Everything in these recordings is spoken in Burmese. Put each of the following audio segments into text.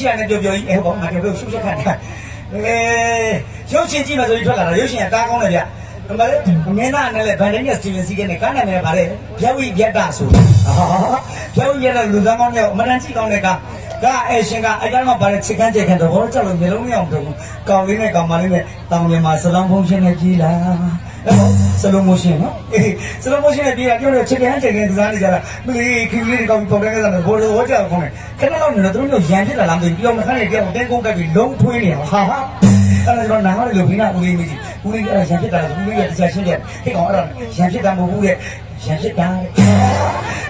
ရှိရနဲ့ပြောပြောကြီးအဲဘောငါတို့ရှုပ်ရှက်ခံတယ်အဲရုပ်ရှင်ကြည့်မှဆိုပြီးထွက်လာတာရုပ်ရှင်ကကားကောင်းတယ်ဗျအမလေးမင်းသားနဲ့လည်းဗန်ဒင်းနဲ့စတီဗန်စီကနဲ့ကားနာမည်ကဗါလေဗျဝိဗျက်တာဆိုဗျဝိဗျက်တာလူသားကောင်းတဲ့မတန်ကြည့်ကောင်းတဲ့ကားကအဲရှင်ကအဲ့ကောင်ကဗါလေချစ်ကန်းချစ်ကန်းတော့ဘောကြောက်လို့မျိုးလုံးမရအောင်တော့ကောင်းလေးနဲ့ကောင်းမလေးနဲ့တောင်းပြန်မှာစလောင်းဖုံးရှင်နဲ့ကြီးလာ အဲ့တော့စလိုမိုရှင်နော်အေးစလိုမိုရှင်နဲ့ပြေးတာပြောတော့ချစ်ကန်းချစ်ကန်းသူစားနေကြတာမလေးခီလေးတွေကောင်းပြီးပေါ်တဲ့ကစားတယ်ဘောလိုဝကြောက်ခေါင်းနဲ့ခဏလောက်နေတော့သူတို့ရန်ဖြစ်လာလားမသိဘူးပြောင်းမခနဲ့ပြောင်းတင်းကုန်းကပ်ပြီးလုံးထွေးနေတာဟာဟာအဲ့ဒါကျွန်တော်နားရလို့ဘိနာဦးလေးမကြီးဦးလေးအဲ့ဒါရန်ဖြစ်တာလားဦးလေးကတရားရှင်းတယ်ဟဲ့ကောင်အဲ့ဒါရန်ဖြစ်တာမဟုတ်ဘူးရဲ့ရန်ဖြစ်တာ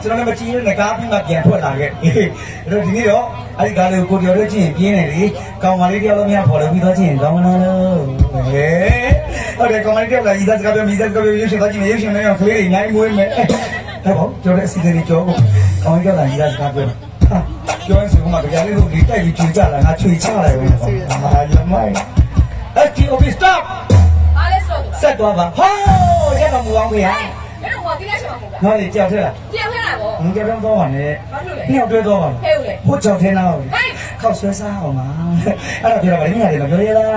ကျွန်တော်လည်းမကြည့်ရတဲ့ကားပြီးမှပြန်ထွက်လာခဲ့အဲ့တော့ဒီနေ့တော့အဲ့ဒီကားလေးကိုကိုကျော်တို့ကြည့်ရင်ပြင်းနေလေကောင်မလေးတယောက်လုံးများပေါ်လို့ပြီးတော့ကြည့်ရင်ကောင်းမလားလို့ဟဲ့ ဟုတ်တယ်ကောင်မလေးတယောက်ကဤသားစကားပြောဤသားစကားပြောရွှေရှင်သွားကြည့်မယ်ရွှေရှင်လည်းကလေးတွေအများကြီးမွေးမယ်အဲ့ပေါ့ကျော်တဲ့အစီအစဉ်တွေကျော်ကိုကောင်မလေးတယောက်ကဤသားစကားပြောဟာပြောရင်ဆိုမှတရားလေးတို့ဒီတိုက်ပြီးချွေကြလာငါချွေချလိုက်ဝင်ပါဟာရမိုင်းအဲ့ဒီ office stop အားလဲဆိုတော့ဆက်သွားပါဟောရက်တော်မူအောင်ခင်ဗျာဘယ်တော့မှတိလိုက်ချင်မှာမဟုတ်လားနော်လေကြောက်ထဲလားပြန်ခဲ့တာပေါ့ငါကြောက်တော့ပါနဲ့ဘာလို့လဲနှစ်ယောက်တွဲတော့ပါဟဲ့ဦးလေဟိုကြောက်ထဲနာပါဟဲ့ခောက်ဆွဲစားအောင်ပါအဲ့တော့ပြောတာဗာလေမြင်ရတယ်ပြောရလား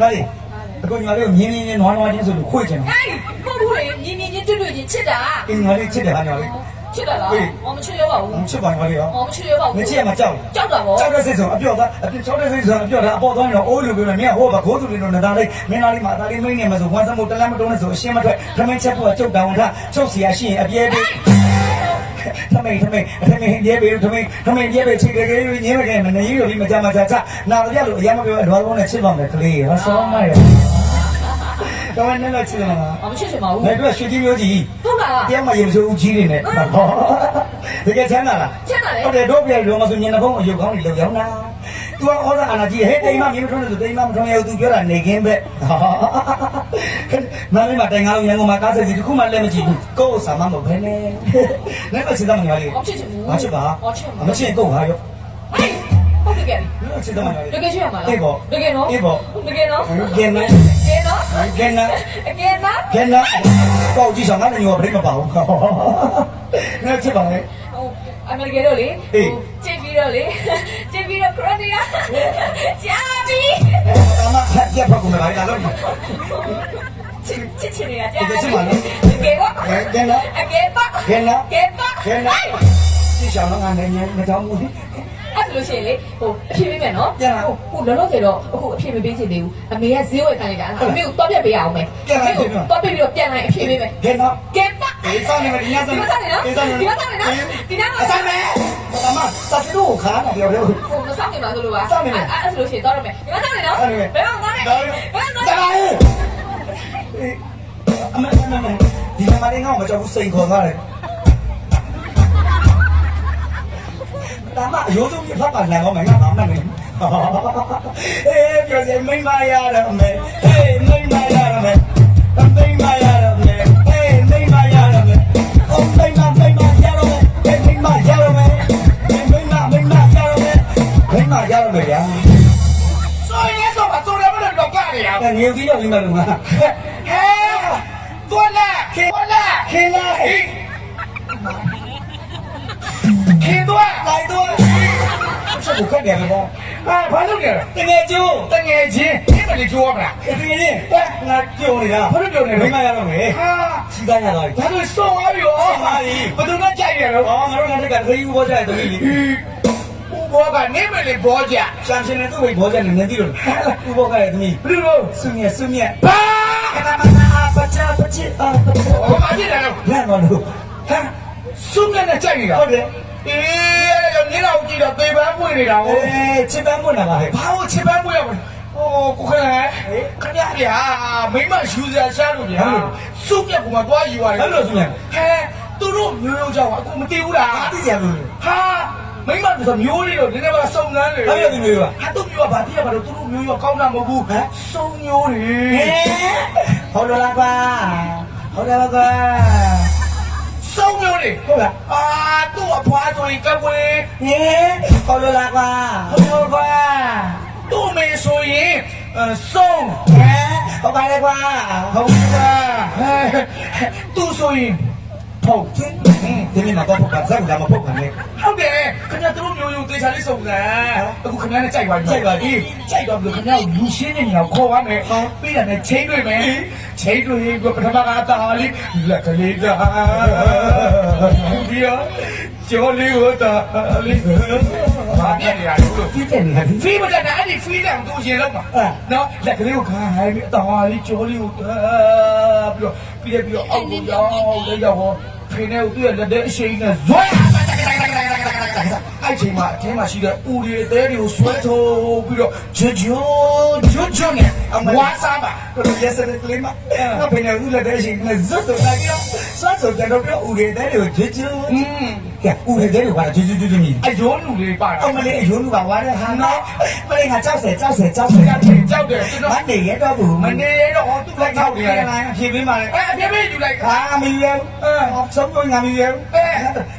နော်လေ အခုညီမလေးကိုမြင်းမြင်းချင်းနွားနွားချင်းဆိုလို့ခွေ့ချင်တာဟဲ့ကိုဘူးလေမြင်းမြင်းချင်းတွေ့တွေ့ချင်းချစ်တာအင်းညီမလေးချစ်တယ်ဟာညီမလေးချစ်တာလားအော်မချစ်ရပါဘူးချစ်ပါညီမလေးရောအော်မချစ်ရပါဘူးမချစ်ရမှာကြောက်ကြောက်တာပေါ့ကြောက်တဲ့စိတ်ဆိုအပြော့သားအပြော့ကြောက်တဲ့စိတ်ဆိုအပြော့သားအပေါ်သွားရင်တော့အိုးလိုပြောနေမြတ်ဟိုကဂိုးသူလေးတို့နသားလေးမင်းသားလေးမသားလေးမင်းနေမှာဆိုဝမ်းစမို့တလမ်းမတုံးနဲ့ဆိုအရှင်းမထွက်ထမင်းချက်ဖို့ကျုပ်တောင်းထချုပ်စီရရှိရင်အပြဲပေးထမိန်ထမိန်ထမိန်ပြဲပေးထမိန်ထမိန်ပြဲပေးချစ်ကြကြညင်းမကဲမနေရလို့မကြမကြချနာရပြလို့အရင်မပြောအတော်လုံးနဲ့ချစ်ပါမယ်ကလေးဟာဆောင်းမရ တော့နဲ့လည်းချစ်တယ်မလားအော်မချစ်ချင်ပါဘူးနေတော့ရွှေကြီးမျိုးကြီးဟုတ်လားတရားမရင်ဆိုဦးကြီးတွေနဲ့တကယ်ချမ်းသာလားချစ်တာလေဟုတ်တယ်တို့ပြရုံမဆိုညနေဘုံအယုတ်ကောင်းတွေလောက်ရောက်တာ။ तू ဩဇာအာနာကြီးဟဲ့တိမ်မမြင်မထွန်းလို့ဆိုတိမ်မမထွန်းရဘူး तू ပြောတာနေခင်းပဲ။မလေးမတိုင်ငါလုံးရန်ကုန်မှာကားဆက်စီတစ်ခုမှလက်မကြည့်ဘူး။ကိုယ့်ဥစ္စာမှမဟုတ်ဘဲနဲ့။လက်မချစ်သမားလေးအော်ချစ်ချင်ဘူး။မချစ်ပါအော်ချစ်။မချစ်ကိုယ့်ဟာရောဟဲ့ဟုတ်တယ်ကဲ။လက်ချစ်သမားလေးတကယ်ချစ်ရမှာလားအေးပေါ့တကယ်နော်အေးပေါ့တကယ်နော်။ကဲနော် ကဲနော်။ကဲနော်အကယ်နော်။ကဲနော်။ကောက်ကြည့်ဆောင်ငါလည်းညောပြိမပါဘူး။လက်ချစ်ပါလေဟိုအမေရိကန်တို့လေအေးချစ်ပြီးတော့လေချစ်ပြီးတော့ခရတီယာကြာပြီ။ဒါမှလက်ပြတ်ဖက်ကုန်လာလားလို့ချစ်ချစ်ချင်နေတာကြာတကယ်ချစ်ပါလားတကယ်ပေါ့ကဲနော်အကယ်ပေါ့ကဲနော်ကယ်ပေါ့ကဲနော်ကြည့်ဆောင်ငါလည်းညမကြောက်ဘူး။အဲ့ဒါ လို့ရှိရင်လေဟိုအဖြစ်ပေးမယ်နော်ပြန်လာဟိုဟိုလောလောဆယ်တော့အခုအဖြစ်မပေးချင်သေးဘူးအမေကဈေးဝယ်ခိုင်းလိုက်တာအမေကိုတော့ပြတ်ပေးရအောင်မယ်ပြန်လာပြန်လာတော့ပြတ်ပြီးတော့ပြန်လာရင်အဖြစ်ပေးမယ်ကဲနော်ကယ်ပေါ့အေးစောင်းနေမယ်ဒီညစောင်းဒီမစားနေနော်အေးစောင်းနေဒီမစားနေနော်ဒီနားမှာအဆိုင်မဲအမစာစီတို့ခါနာပြောတယ်ဟိုမစားနေမှာဆိုလို့ပါစားနေမယ်အဲ့ဒါဆိုလို့ရှိရင်တော့ရမယ်ဒီမစားနေနော်စားနေမယ်ဘယ်မှာသွားလဲဒါဘယ်မှာဒါသွားလဲလာအမအမမဒီမှာလည်းငါ့ကိုမကြောက်ဘူးစိန်ခေါ်သွားတယ် ဒါမှအယိုးဆုံးပြဖတ်ပါနိုင်တော့မယ်ငါမှမနဲ့အေးပြောစမိမရရမယ်အေးမိမရရမယ်မိမရရမယ်အေးမိမရရမယ်အော်မိမမိမရရမယ်အေးမိမရရမယ်မိမမိမရရမယ်မိမရရမယ်ဗျာဆိုရင်တော့မတော်ရမလို့တော့ကြရအောင်ငေကြီးရောက်ပြီမလို့ငါဟဲတော်လာခေတော်လာခင်လာဟိ ခေတော်လိုက်တော့ဆက်ကိုခက်တယ်ဗျာအာဘာလုပ်နေလဲတကယ်ကျိုးတငယ်ချင်းဒီမလေးကြောမလားတကယ်ချင်းငါကြုံနေတာမိမရတော့မယ်ဟာစီသားရတော့ဒါဆိုစုံသွားပြီရောဘယ်သူကကြိုက်ရတော့အော်ငါတို့ကတည်းကခရီးဘောကြတဲ့တမီးလေးဦးဘောကနေမလေးဘောကြရှမ်းရှင်နဲ့သူ့ဝိဘောကြနေနေသိလို့ဥဘောကရဲ့တမီးဘယ်လိုဆုမြက်ဆုမြက်ဘာခဏမနာပချာပချစ်အာပချာဟောမကြည့်တယ်တော့လမ်းတော့လို့ဟမ်စုံနဲ့ကြိုက်နေတာဟုတ်တယ် အေးအဲ့ဒါညတော့ကြည့်တော့သေပန်းပွင့်နေတာဟောအေးချစ်ပန်းမွန်းတာပါဟဲ့ဘာလို့ချစ်ပန်းပွင့်ရမလဲโอ้ကိုခလဲခဏဗျာမိမယူစရာရှားလို့ဗျာစုပ်ပြက်ကမှသွားယူရတယ်အဲ့လိုဆုမြက်ဟဲသူတို့မျိုးရိုးကြောင်အခုမသိဘူးလားအားသိကြလို့ဟာမိမဆိုမျိုးလေးတော့နည်းနည်းပါစုံစမ်းလေအဲ့လိုဒီမျိုးပါဟာသူမျိုးကဘာတိရပါတော့သူတို့မျိုးရောကောင်းတာမဟုတ်ဘူးဟမ်စုံမျိုးတွေဟဲဟုတ်လို့လားကွာဟုတ်တယ်ပါကွာ စုံမျိုးတွေဟုတ်လားအာသူ့အဖွားဆိုရင်ကဝေးဟဲဟုတ်လို့လားကွာဟုတ်လို့ကွာသူ့မေဆိုရင်စုံဟဲဟုတ်ပါလေကွာဟုတ်ဟုတ်ပါဟဲသူ့ဆိုရင် ဖုတ်ချင်းဒီနေ့မှာတော့ဖုတ်ပါဇက်ကမဖုတ်ပါနဲ့ဟုတ်တယ်ခင်ဗျာတို့မျိုးရိုးသေချာလေးစုံစမ်းအခုခင်ဗျာနဲ့ကြိုက်ပါပြီကြိုက်ပါပြီကြိုက်တော့ပြီးခင်ဗျာကိုလူရှင်းနေနေအောင်ခေါ်ပါမယ်ပြီးတာနဲ့ချိန်တွေ့မယ်ချိန်တွေ့ရင်ပထမကအသာလေးလက်ကလေးတာပြီးတော့ကျော်လေးကိုတာလေး ဘာပြည့်နေရလို့ဖီးတယ်နေတာဒီ ဖီးမတက်တာအဲ့ဒီဖီးတယ်ကိုရင်လောက်ပါနော်လက်ကလေးကိုခိုင်းပြီးအသာလေးကျော်လေးကိုတာပြီးတော့ပြီးတော့ပြီးတော့အောက်ကိုရောက်လေရောက်ဟောဖိနေကိုသူ့ရဲ့လက်တဲ့အရှိန်နဲ့ဇွဲအဲ့ချိန်မှာအထဲမှာရှိတဲ့ဦးရီတဲတွေကိုဆွဲထုတ်ပြီးတော့ဂျွဂျွဂျွဂျွနဲ့ဝါစားပါတို့ရက်စတဲ့ကလေးမတော့ဘယ်နဲ့ဦးလက်တဲ့ရှင်နဲ့ဇွတ်တော့လာကြောဆွတ်ဆိုကြတော့ပြောဦးရတဲ့ကိုဂျွဂျွอืม ကဲဦးရတဲ့ကိုပါဂျွဂျွဂျွဂျွမြည်အယိုးလူလေးပါအောင်မလေးအယိုးလူပါဝါတဲ့ဟာနော်မလေးကကြောက်တယ်ကြောက်တယ်ကြောက်တယ်ကြောက်တယ်ကြောက်တယ်ကျွန်မတော်နေရတော့ဘူးမနေရတော့ဟောသူ့လိုက်ထောက်နေရတယ်ဖြေပေးပါလေအဲ့အပြည့်ပြည့်ယူလိုက်ဟာမယူရဘူးအဲဆုံးတော့ငါမယူရဘူးအဲ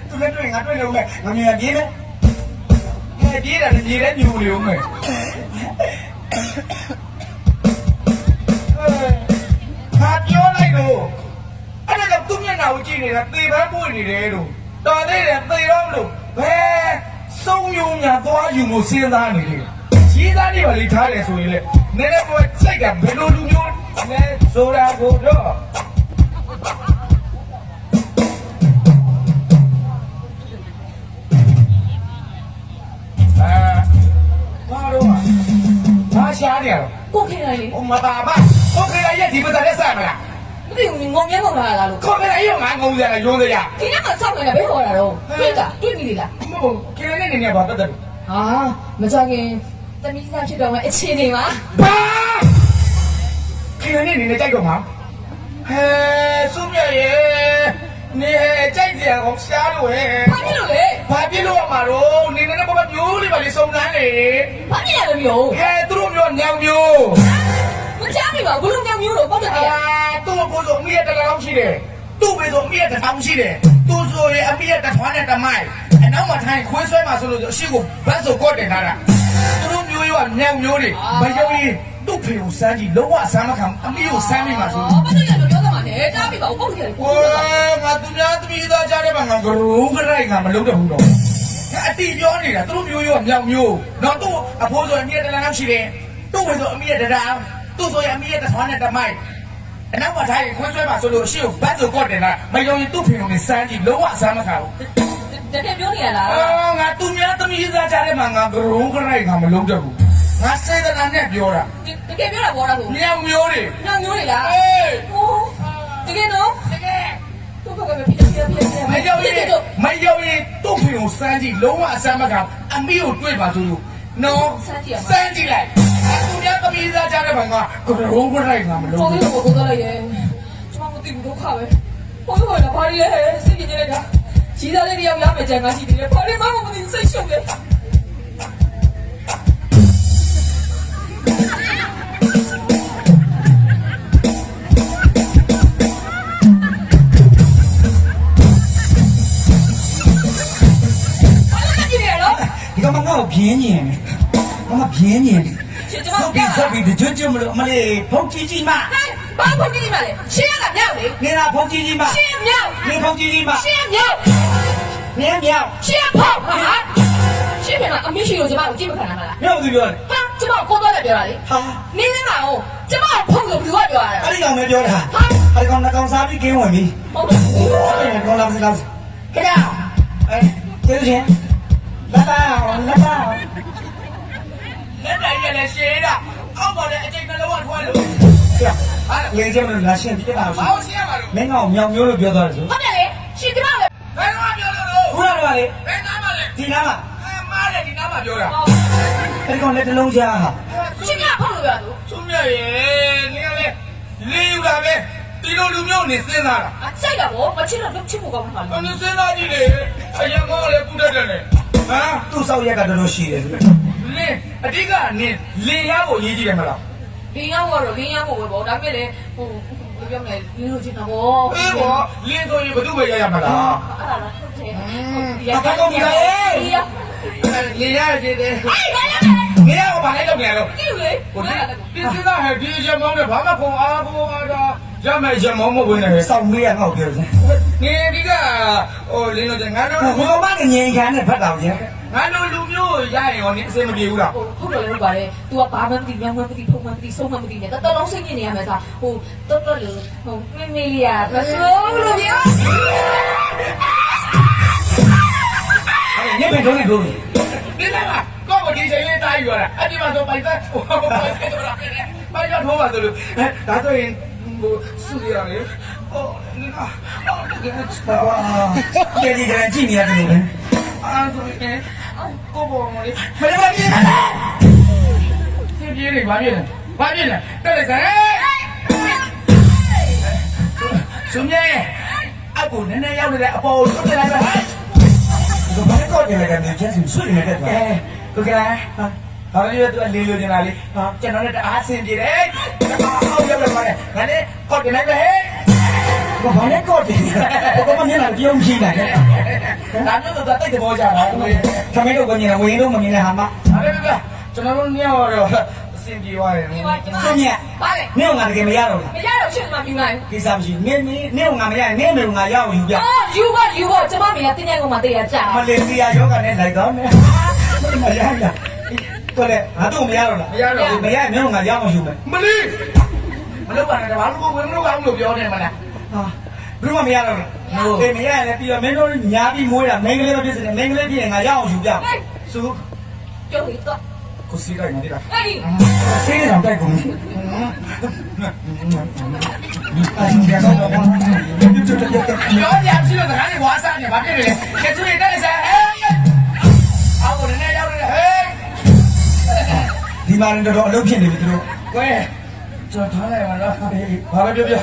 သူလည်းတွေ့ငါတွေ့လို့မဲ့ငါမြင်ရပြေးမယ်ဟဲ့ပြေးတယ်ပြေးတယ်ညူနေဦးမယ်ဟာပြောလိုက်တော့အဲ့ဒါကသူ့မျက်နှာကိုကြည့်နေတာသေပန်းပွင့်နေတယ်လို့ တော်သေးတယ်သေတော့မလို့ဘယ်စုံယုံညာသွားယူမှုစဉ်းစားနေတယ်ကြီးသားနေပါလိထားတယ်ဆိုရင်လေနည်းနည်းပေါ်စိတ်ကဘယ်လိုလူမျိုးလဲဆိုတာကိုတော့အဲဘာလို့ဘာရှားနေရတော့ကိုခင်လိုက်လေဟိုမပါပါကိုခေရရဲ့ဒီပဒနဲ့ဆက်မလား မသိဘူးငုံမြဲငုံလာလားလို့ကိုခေရရဲ့ငါငုံကြရရုံးကြရဒီနေ့ကစောက်နေတာဘယ်ခေါ်တာတော့တွေ့တာတွေ့မိလေလားမဟုတ်ခေရနဲ့နေနေဘာတက်တယ်ဟာမကြခင်တမီးစားဖြစ်တော့မှအခြေအနေပါဘာခေရနဲ့နေနေကြိုက်တော့မှာဟဲစုမြရဲ့နေကြိုက်ကြအောင်ရှားလို့ဟဲ့ဘာဖြစ်လို့လဲဘာပြလို့ရမှာတော့နေနေဘာမျိုးလေးပါလေစုံစမ်းလေဘာဖြစ်ရလဲမျိုးဟဲသူတို့မျိုးညောင်မျိုး မချမ်းမိပါဘူးဘလို့ညောင်မျိုးတော့ပေါ့တယ်အာသူ့ကိုယ်ဆိုအမိရဲ့တလောင်းရှိတယ်သူ့ဘေဆိုအမိရဲ့တထောင်ရှိတယ်သူဆိုရင်အမိရဲ့တထွားနဲ့တမိုက်အနောက်မှာထိုင်ခွေးဆွဲမှာဆိုလို့အရှိကိုဘတ်ဆိုကော့တင်ထားတာသူတို့မျိုးရောညံမျိုးတွေမယုံရင်သူ့ဖေကိုစမ်းကြည့်လုံးဝအစမ်းမခံအမိကိုစမ်းမိမှာဆိုဘာလို့လဲပြောသမှာလဲကြားမိပါဘူးပေါ့တယ်ဝါငါသူများသမီးသားကြားတဲ့မှာငါကရူးကရိုက်ကမလုပ်တော့ဘူးတော့အတီပြောနေတာသူတို့မျိုးရောညံမျိုးတော့သူ့အဖိုးဆိုအမိရဲ့တလန်းရှိတယ်သူ့ဖေဆိုအမိရဲ့တရာ သူ့ဆိုရင်အမိရဲ့တထွားနဲ့တမိုက်အနောက်မှာထိုင်ခွင့်ဆွဲမှာဆိုလို့အရှိကိုဘတ်ဆိုကော့တင်လာမယုံရင်သူ့ဖေုံနဲ့စမ်းကြည့်လုံးဝအစမ်းမခံဘူးတကယ်ပြောနေရလားအော်ငါသူများသမီးသားကြားထဲမှာငါကရုံးကရိုက်ကမလုံးတော့ဘူးငါစေတနာနဲ့ပြောတာတကယ်ပြောတာဘောတာကိုမြောင်မျိုးတွေညောင်မျိုးလေလားအေးဟိုတကယ်နော်တကယ်သူ့ဘက်ကပဲဖြစ်ဖြစ်ဖြစ်ဖြစ်မယုံရင်မယုံရင်သူ့ဖေုံစမ်းကြည့်လုံးဝအစမ်းမခံအမိကိုတွေ့ပါဆိုလို့နော်စမ်းကြည့်လိုက် သူများသမီးသားကြားထဲမှာငါကရုံးကရိုက်ကမလုံးပေါ်ဘူးလို့ကိုတော့လိုက်တယ်ကျွန်မမသိဘူးဒုက္ခပဲဟိုလိုလာပါလေစိတ်ကြည့်နေတာကြီးသားလေးတယောက်ရမယ်ကြံကားရှိတယ်ဘာလို့မှမသိစိတ်ရှုပ်တယ်ဘာလို့ကြည့်ရတော့ဒီကမငါ့ကို ပြင်းညင်တယ်။ဘာမှပြင်းညင်တယ်ရှင်။ကျမဆုပ်ပြပြီးဆုပ်ပြီးကြွကြွမလို့အမလေးဖုတ်ကြီးကြီးမဟဲ့ဘာဖို့ကြည့်နေပါလဲရှင်းရတာမြောက်လေနေတာဖုတ်ကြီးကြီးမရှင်းမြောက်နေဖုတ်ကြီးကြီးမရှင်းမြောက်နေမြောက်ရှင်းဖောက်ဟာရှင်းပြန်အမေရှိလို့ကျမကိုကြည့်မခံနိုင်ပါလားမြောက်သူပြောတယ်ဟာကျမကိုတော့လည်းပြောတာလေဟာနေနေမှာဟုတ်ကျမဖုန်းလို့ဘယ်သူကပြောရတာအဲ့ဒီကောင်ပဲပြောတာအဲ့ဒီကောင်နှကောင်စားပြီးကင်းဝင်ပြီဟုတ်တယ်အဲ့ဒီကောင်လာမစလားခရအဲကျေးဇူးရှင်လာတာလာတာ လက်တိုင်နဲ့လည်းရှင်းတာအောက်ပေါ်လည်းအကျိတ်နှလုံးကထွားလို့ခရဟာလေကျမလို့လာရှင်ပြတာဘာဆိုလို့ရှင်းရမှာလို့မင်းကောင်မြောက်မျိုးလို့ပြောသွားတယ်ဆိုဟုတ်တယ်လေရှင်ကျမလည်းဘယ်တော့ပြောလို့လို့ခုနကလေဘယ်နားမလဲဒီနားမှာအဲမားတယ်ဒီနားမှာပြောတာအဲ့ဒီကောင်လက်တစ်လုံးချာဟာရှင်ကျမဖုန်းလို့ပြောသူသူမြတ်ရဲ့နင်ကလေလေးယူတာပဲဒီလိုလူမျိုးနေစဉ်းစားတာအချိုက်တာဗောမချစ်တော့ချစ်ဖို့ကောင်းမှာအနည်းစဉ်းစားကြည့်လေအရင်ကောလည်းပူတတ်တယ်လေဟမ်သူ့ဆောက်ရက်ကတော်တော်ရှိတယ်ဆို လင်းအဓိကနင်လင်ရဖို့ရေးကြည့်တယ်မလားလင်းရောက်တော့လင်းရောက်ဖို့ပဲဗောဒါပေမဲ့လေဟိုဘယ်ပြောမလဲလင်းလို့ချင်တာဗောအေးဘောလင်းဆိုရင်ဘယ်သူပဲရရမှာလားအဲ့ဒါလားဟုတ်တယ်လင်ရကြည့်တယ်ဟေးဘာလဲနင်ကဘာလဲလုပ်နေလဲကြည့်လေဟိုဒီစဉ်းစားဟဲ့ဒီချက်မောင်းနဲ့ဘာမှခုံအားကိုအားတာရမယ်ရမောမဝင်နေစောင့်မေးရငေါ့ပြောစမ်းနေဒီကဟိုလင်းတော့ငါတို့ဟိုမကနေငြိမ်ခံနဲ့ဖတ်တော်ကြီး ငါတို့လူမျိုးရရင်ရောနင်းအစင်မပြေဘူးလားဟိုဟုတ်တယ်လို့ပါတယ် तू ကဘာမှမသိမြောင်းမှမသိဖုံမှမသိဆုံးမှမသိနဲ့တော်တော်လုံးစိတ်ညစ်နေရမယ်ဆိုဟိုတော်တော်လို့ဟိုမမေလီယာမဆိုးလို့ပြောညစ်ပဲတော့နေလို့ဒီလားကောမဒီချိန်လေးတားယူရတာအဲ့ဒီမှာတော့ပိုက်သက်ဟိုပိုက်သက်တော့ရတယ်ပိုက်ရထိုးပါဆိုလို့ဒါဆိုရင်ဟိုစုရလေဟိုဒီကအော်ဒီကဟာတယ်လီဂရမ်ကြည့်နေရတယ်လို့ပဲအားဆိုရင် ကိုဘောမလေးမလည်းမပြေနဲ့ပြင်းပြင်းနေဘာပြင်းလဲဘာပြင်းလဲတက်လိုက်စမ်းစုံမြဲအကူနည်းနည်းရောက်နေတဲ့အပေါ်ကိုတွတ်လိုက်ပါဟဲ့ဒီဘာလဲတော့တယ်လည်းမြေချင်းဆွေးနေတဲ့ကွာကဲကိုကလာဟာဘာလို့လဲသူကလေးလိုနေတာလေဟာကျွန်တော်လည်းတအားဆင်ပြေတယ်အောက်ရောက်လာပါတယ်ငါလည်းကောက်တင်လိုက်ပဲဟဲ့ ဘာလဲတော့တယ်ဘာမှမမြင်တော့ပြုံးကြည့်လိုက်ဒါမျိုးတော့တိတ်တဘောကြတာသမီးတို့ကမြင်တယ်ဝင်းတို့မမြင်တဲ့ဟာမအဲ့ဒါကကျွန်တော်တို့ညောတော့အဆင်ပြေသွားတယ်ဒီမှာကျွန်ဆွတော်မြတ်ပါလေနင့်ကငါတကယ်မရတော့ဘူးမရတော့ရှင်းမှပြနိုင်ကိစ္စမရှိနင့်နင့်နင့်ကငါမရရင်နင့်မေကငါရအောင်ယူပြအော်ယူပါယူပါကျမမေကတင်းညံကုန်မှာတေးရကြာမလေးစီယာယောဂနဲ့လိုက်တော့မယ်မရရကိုလေငါတို့မရတော့လားမရမရမင်းကငါရအောင်ယူမယ်မလေးမလုပ်ပါနဲ့ဘာလို့ဝင်မလို့ကောင်းလို့ပြောနေမလား ဟာဘယ်တော့မရတော့လားအေးမရရင်လည်းပြီးတော့မင်းတို့ညာပြီးမွေးတာမင်းကလေးမဖြစ်စနဲ့မင်းကလေးဖြစ်ရင်ငါရအောင်ယူပြစုကျုပ်တော့ကိုစီးလိုက်နေတာဟေးဆေးရအောင်တိုက်ကုန်အာရတော့တော့ပြောရရှိလို့တခါလေးဝါစားနေဘာဖြစ်လဲကဲသူတွေတက်စားဟဲ့အောက်ကိုနည်းနည်းရောက်နေဟဲ့ဒီမှာလည်းတော်တော်အလုပ်ဖြစ်နေပြီသူတို့ကွယ်ကျွန်တော်ထားလိုက်ပါလားဘာပဲပြောပြော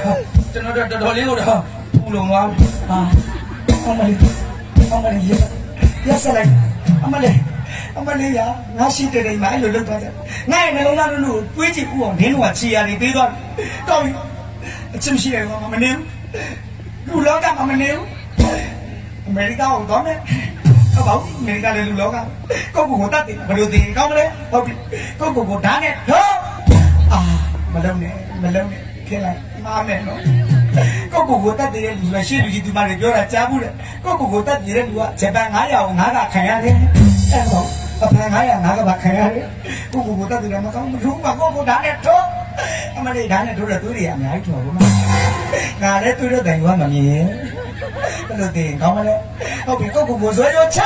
ကျွန်တော်တော်တော်လေးကိုတော့ပူလုံသွားပြီဟာအမလေးအမလေးရဆက်လိုက်အမလေးအမလေးရငါရှိတဲ့နေမှာအဲ့လိုလုပ်သွားတယ်ငါရဲ့နှလုံးသားတို့တွေးကြည့်ဥအောင်ဒင်းတို့ကခြေရည်ပေးသွားတော့ပြီအချင်းရှိတယ်ကောင်မနေဘူးလူလောကမှာမနေဘူးအမေရိကကိုတော့မယ်ဟုတ်ပါဘူးအမေရိကလည်းလူလောကကိုကိုကိုတတ်တယ်ဘယ်လိုသိရင်ကောင်းမလဲဟုတ်ပြီကိုကိုကိုဓာတ်နဲ့တော့အာမလုံးနဲ့မလုံးနဲ့ခင်းလိုက် မားမယ်နော်ကိုကိုကိုတတ်တဲ့လူဆိုရှေ့လူကြီးဒီမှာတွေပြောတာကြားဘူးတဲ့ကိုကိုကိုတတ်တဲ့လူကဂျပန်900ကို9ကခံရတယ်အဲ့တော့အပန်900 9ကပါခံရတယ်ကိုကိုကိုတတ်တယ်မကောင်းဘူးဘာကိုကိုဒါနဲ့တော့အမလေးဒါနဲ့တို့တဲ့သူတွေအများကြီးတော်ဘူးမငါလည်းသူတို့တိုင်ကမမြင်ဘယ်လိုတင်ကောင်းမလဲဟုတ်ပြီကိုကိုကိုဇွဲရောချ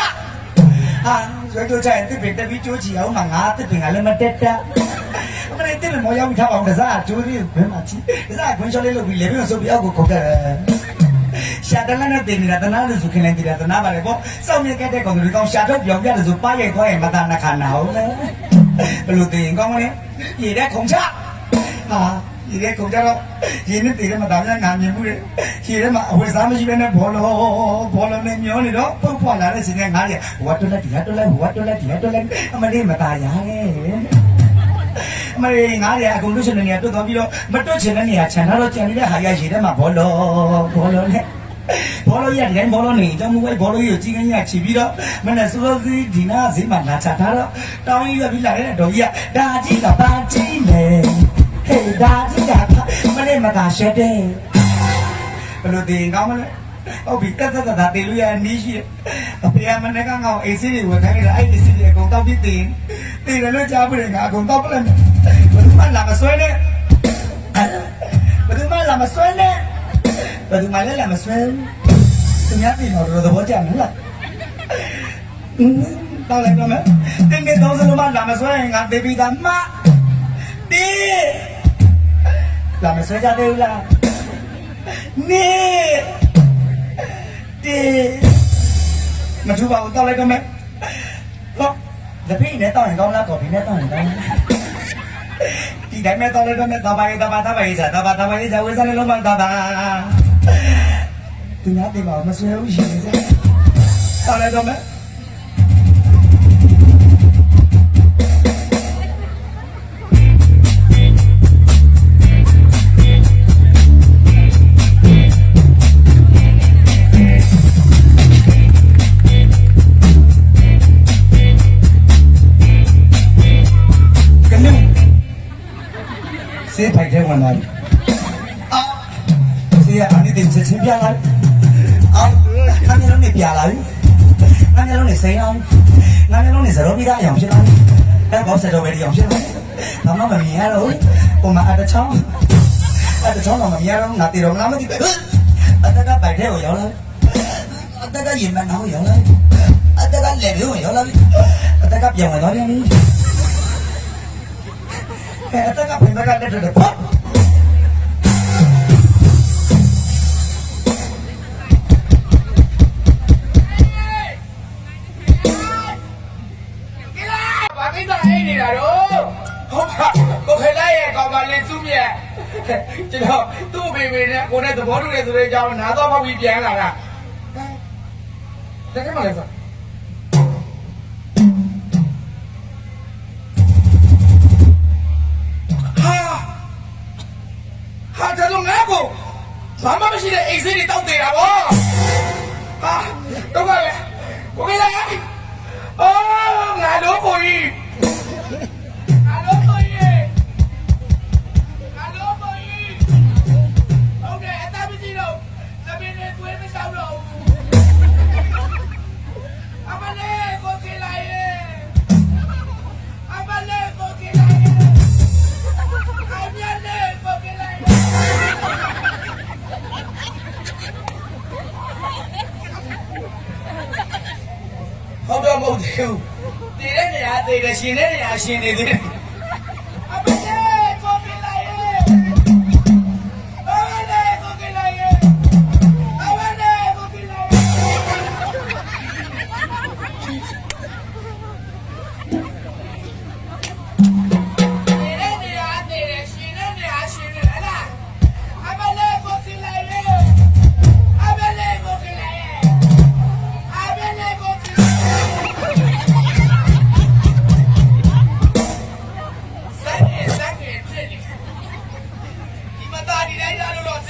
ဟာဇွဲကြောချရင်တစ်ပင်တက်ပြီးကြိုးချီအောင်မှာငါတစ်ပင်ကလည်းမတက်တာအ မလေးတစ်ပင်မောရောက်ထားအောင်တစားကြိုးလေးကိုခွင်းမှာချီတစားခွင်းချောလေးလုပ်ပြီးလေပြီးဆိုပြီးအောက်ကိုခုတ်တယ်ရှာတလနဲ့တင်နေတာတနာလို့ဆိုခင်လဲတင်တာတနာပါလေပေါ့စောင့်မြက်ကတဲ့ကောင်တွေကောင်ရှာတော့ပြောင်းပြတယ်ဆိုပါရိုက်သွားရင်မတနာခနာဟုတ်လေဘယ်လိုတင်ကောင်းမလဲရေတဲ့ခုံချဟာရေတဲ့ခုံချတော့ရေနဲ့တင်တယ်မသားများငါမြင်မှုတယ်ရေထဲမှာအဝယ်စားမရှိဘဲနဲ့ဘောလုံးဘောလုံးနဲ့မျောနေတော့ပုတ်ဖွာလာတဲ့ချိန်ကငါကြီးဝတ်တွလက်ဒီဟတ်တွလက်ဝတ်တွလက်ဒီဟတ်တွလက်အမလေးမသားရရဲ့အ မလေးငါးရအကုန်လို့ရှင်နေရတွတ်သွားပြီးတော့မတွတ်ချင်တဲ့နေရာခြံတော့ကြံနေတဲ့ဟာရရေထဲမှာဘောလုံးဘောလုံးနဲ့ဘောလုံးရတဲ့ဘောလုံးနေကြောင့်မွေးဘောလုံးရကြီးကင်းရချီပြီးတော့မနဲ့စိုးစိုးစီဒီနာဈေးမှာလာချထားတော့တောင်းကြီးရပြီးလာတဲ့တော်ကြီးကဒါကြီးကပါကြီးလေဟေးဒါကြီးကမနဲ့မသာရှက်တယ်ဘယ်လိုတင်ကောင်းမလဲဟုတ်ပြီတက်တက်တာတင်လို့ရနီးရှိအဖေကမနဲ့ကငါ့အိမ်စီးတွေဝယ်ခိုင်းနေတာအဲ့ဒီစီးတွေအကုန်တောက်ပြီးတင်တင်တယ်လို့ကြားပြတယ်ငါအကုန်တောက်ပလိုက်ဘယ်သူ မှလာမဆွဲနဲ့ဘယ်သူမှလာမဆွဲနဲ့ဘယ်သူမှလည်းလာမဆွဲသူများပြင်တော့သဘောကျမလားတောင်းလိုက်တော့မယ်တင်းတင်းသုံးစလုံးမှလာမဆွဲရင်ငါတေးပြီးသားမတေးလာမဆွဲကြသေးဘူးလားနေတေးမထူပါဘူးတောင်းလိုက်တော့မယ်ဟောတပိနဲ့တောင်းရင်ကောင်းလားကော်ဖီနဲ့တောင်းရင်ကောင်းလား ဒီတိုင်းမဲ့တောင်းလိုက်တော့မယ်တပါးရေးတပါးတပါးရေးစားတပါးတပါးရေးစားဝေးစားလေးလုံးမတပါးသူများတင်ပါမဆွဲဘူးရှင်စေ။တော်လည်းတော့မ ယ်ကနေ့စေးဖိုက်ထဲဝင်လာပြီ။အာလေးကအာနိတင်ချက်ချင်းပြလာအောင်ငါမျိုးလုံးနေပြလာပြီငါမျိုးလုံးနေစိမ်းအောင်ငါမျိုးလုံးနေဇရောပြီးသားအောင်ဖြစ်လာပြီအဲဘောဆက်တော့ပဲဒီအောင်ဖြစ်လာဘာမှမမြင်ရတော့ဟိုမှာအတချောင်းအတချောင်းတော့မမြင်ရတော့ငါတေတော့ငါမသိပဲအတကပိုက်တဲ့ကိုရောက်လာအတကရင်မနောရောက်လာအတကလက်ပြုံးရောက်လာအတကပြောင်းလာတော့ပြန်ပြီအဲအတကပြ အိတ်နေတာတော့ဟုတ်ပါကိုခေလိုက်ရဲ့ကောင်မလေးသူ့မြက်ကျွန်တော်သူ့ဘေဘေနဲ့ကိုနဲ့သဘောတူတယ်ဆိုတဲ့အကြောင်းနားတော့ဖောက်ပြီးပြန်လာတာတကယ်မလဲဆိုဟာဟာကျွန်တော်ငါ့ကိုဘာမှမရှိတဲ့အိမ်စိတွေတောက်နေတာဗောဟာတော့ပါလေကိုခေလိုက် Oh, ngalo ko eh. တော့မဟုတ်သေးဘူးတည်တဲ့နေရာတည်တယ်ရှင်တဲ့နေရာရှင်နေသေးတယ်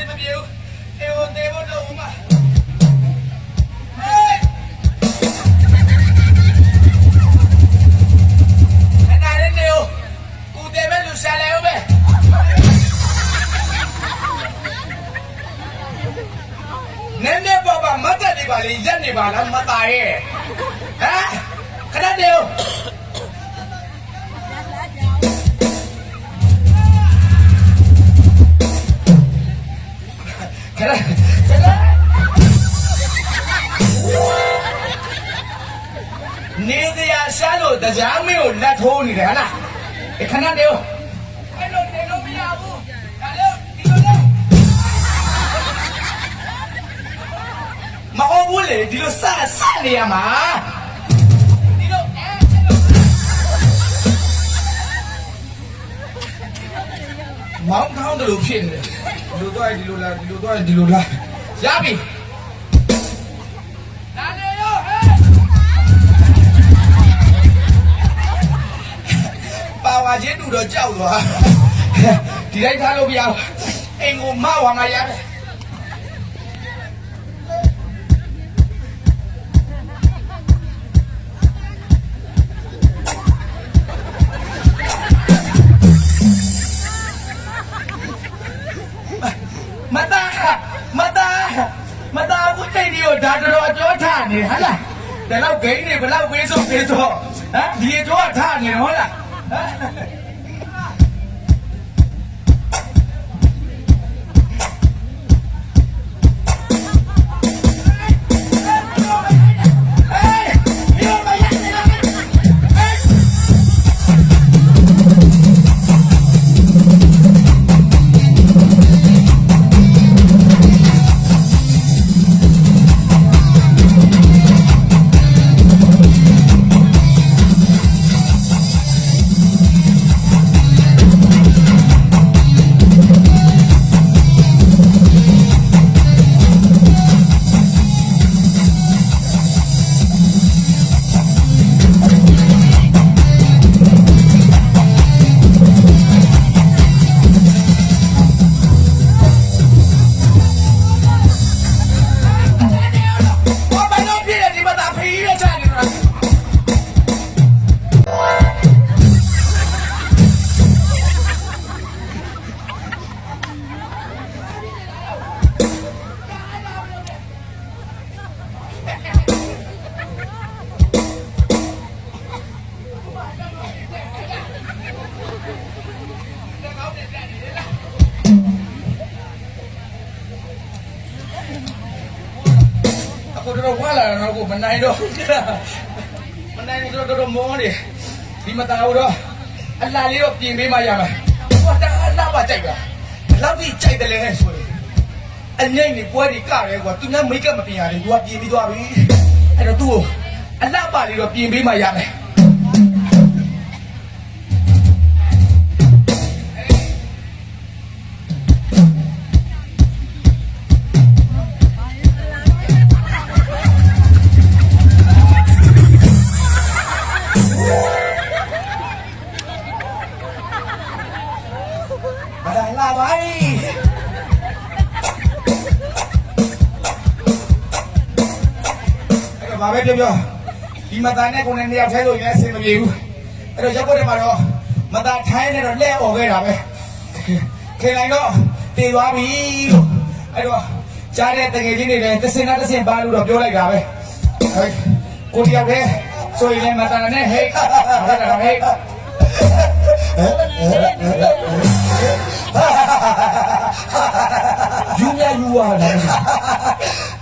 င်းလာလို့တော့အဆင်မပြေဘူးအေဝတေဝတော့ဦးမဟေးအဲ့ဒါလည်းနေဦးဦးတေမဲလူရှာလဲဦးပဲနည်းနည်းပါပါမတ်တက်နေပါလေရက်နေပါလားမသားရဲ့ဟမ်ခဏနေဦး ခဏခဏနေတရားရှာလို့တရားမင်းကိုလက်ထိုးနေတယ်ဟလားခဏနေဦးအဲ့လိုနေလို့မရဘူးဒါလို့ဒီလိုလေမဟုတ်ဘူးလေဒီလိုစစနေရမှာဒီလိုအဲ့လိုမောင်းထောင်းတယ်လို့ဖြစ်နေတယ် ဒီလိုတော့ဒီလိုလားဒီလိုတော့ဒီလိုလားရပြီလာနေရောဟဲ့ပါဝါချင်းတူတော့ကြောက်သွားဒီတိုင်းထားလို့မရဘူးအိမ်ကိုမဝါမရတယ် မသားမသားမသားဘူးတိတ်ဒီကိုဒါတော်တော်ကြောထနေဟဟလားဒါတော့ဂိမ်းနေဘလောက်ပေးဆိုပေးဆိုဟမ်ဒီအကျော်ကထနေဟုတ်လား တော်ဝါလာတော့ကိုမနိုင်တော့မနိုင်တော့တော်တော်မောနေဒီမသားတော့အလားလေးတော့ပြင်ပေးမှရမယ်ဟောတာအလားပါကြိုက်တာလောက်ဒီကြိုက်တယ်လေဆိုရင်အငိမ့်နေပွဲဒီကရဲကွာသူများမိတ်ကပ်မပြင်ရတယ်သူကပြင်ပြီးသွားပြီအဲ့တော့သူ့ကိုအလားပါလေးတော့ပြင်ပေးမှရမယ် ဘာပဲပြောပြောဒီမသားနဲ့ကိုယ်နဲ့နှစ်ယောက်ထဲဆိုရင်လည်းအဆင်မပြေဘူးအဲ့တော့ရက်ွက်ထဲမှာတော့မသားထိုင်းနဲ့တော့လက်អော်ခဲ့တာပဲခေလိုက်တော့တည်သွားပြီလို့အဲ့တော့ကြားတဲ့တငယ်ချင်းတွေလည်းတစ်စင်နဲ့တစ်စင်ပါလို့တော့ပြောလိုက်တာပဲဟဲ့ကိုတယောက်တည်းဆိုရင်လည်းမသားနဲ့ဟဲ့ဟုတ်တယ်ဟဲ့ ယူမြယူရတာ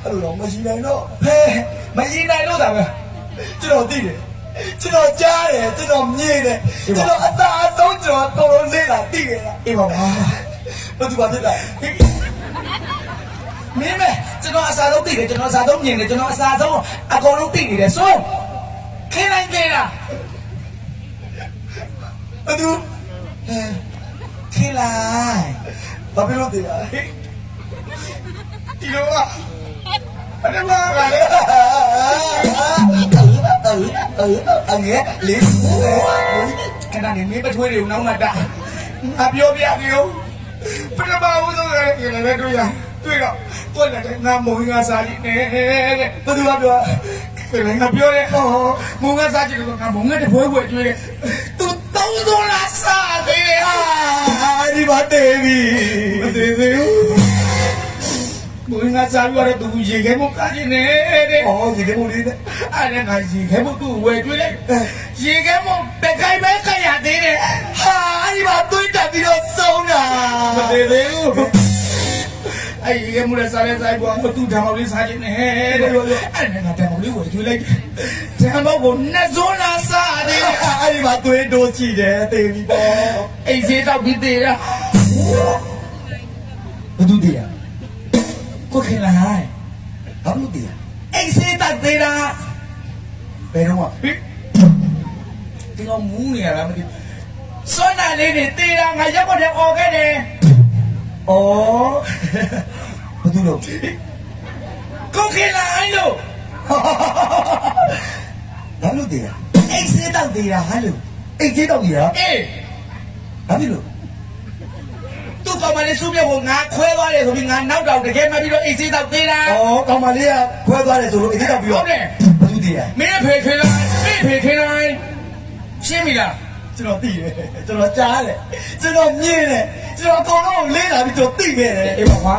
အဲ့လိုတော့မရှိနိုင်တော့ဟဲ့မရင်နိုင်လို့သာပဲကျွန်တော်သိတယ်ကျွန်တော်ကြားတယ်ကျွန်တော်မြင်တယ်ကျွန်တော်အသာအဆုံးကျွန်တော်တော်တော်လေးလာသိတယ်လားအေးပါပါဘာသူဘာဖြစ်တာမင်းမဲကျွန်တော်အစားဆုံးသိတယ်ကျွန်တော်အစားဆုံးမြင်တယ်ကျွန်တော်အစားဆုံးအကုန်လုံးသိနေတယ်ဆိုခင်းလိုက်သေးလားဘာသူ ခင်းလိုက်ဘာဖြစ်လို့တည်ရလဲဒီလိုကအဲ့ဒါမှကလေအငယ်လေးခဏနေမင်းပထွေးတွေကိုနောက်မှတာငါပြောပြကြည့်ပထမဦးဆုံးလည်းဒီလည်းတွေ့ရတွေ့တော့တွေ့တယ်ငါမုံငါစားကြည့်နေတဲ့ဘာသူကပြော ခင်းလိုက်ငါပြောတယ်ဟောမုံငါစားကြည့်လို့ငါမုံငါတပွဲပွဲတွေ့တယ်သူသုံးသွလားစားသေးတယ်ဟာအာဒီဘာတေးပြီမသေးသေးဘူးဘုရားစားပြီးတော့သူရေခဲမကားနေတယ်အော်ဒီကမိုးလေးနဲ့အဲ့ဒါငါရေခဲမသူ့ဝယ်ကျွေးလိုက်ရေခဲမပဲခိုင်ပဲခရသေးတယ်ဟာဒီဘာတွေးတက်ပြီးတော့ဆုံးတာမသေးသေးဘူး အဲ့ရေခဲမလည်းစားလဲစားပြီးတော့သူ့ဓာတ်မောက်လေးစားခြင်းနဲ့တဲ့အဲ့ဒါငါဓာတ်မောက်လေးဝယ်ကျွေးလိုက်ဓာတ်မောက်ကိုနှစ်စုံလာစားတယ်အာဒီဘာတွေးတိုးကြည့်တယ်တေးပြီပေါ့အိမ်စေးတော့ပြီးသေးတာဘာသူတည်ရကိုခင်လိုက်ဘာလို့တည်ရအိမ်စေးတော့သေးတာဘယ်တော့မှဒီကောင်မူးနေရလားမသိစွမ်းနာလေးတွေသေးတာငါရက်ပေါ်တဲ့អော်ခဲ့တယ် အော်ဘာသူလို့ကိုခင်လိုက်လို့ဘာလို့တည်ရအိတ်စေးတောက်တည်ရဟာလို့အိတ်စေးတောက်တည်ရအေးဘာဖြစ်လို့သူ့ကောင်မလေးစုမြတ်ကိုငါခွဲသွားတယ်ဆိုပြီးငါနောက်တော့တကယ်မှပြီးတော့အိမ်စေးတော့သေးတာအော်ကောင်မလေးကခွဲသွားတယ်ဆိုလို့အိတ်စေးတောက်ပြီးဟုတော့တ်တယ်ဘာသူတည်ရမင်းဖေခင်လိုက်မင်းဖေခင်လိုက်ရှင်းပြီလား ကျွန်တော်သိတယ်ကျွန်တော်ကြားတယ်ကျွန်တော်မြင်တယ်ကျွန်တော်အကုန်လုံးလေးလာပြီးကျွန်တော်သိခဲ့တယ်အေးပါပါ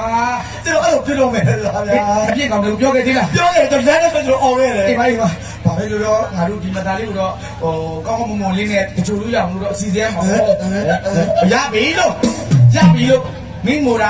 ကျွန်တော်အဲ့လိုဖြစ်လို့မယ်လားဗျာအပြည့်ကောင်တွေကိုပြောခဲ့သေးလားပြောတယ်ကျွန်တော်လည်းကျွန်တော်អော်ခဲ့တယ်အေးပါအေးပါဘာပဲလို့တော့ငါတို့ဒီမသားလေးကိုတော့ဟိုကောင်းကောင်းမွန်မွန်လေးနဲ့တချို့လို့ရအောင်လို့တော့အစီအစဉ်မှာဟောရပြီလို့ရပြီလို့မင်းမို့တာ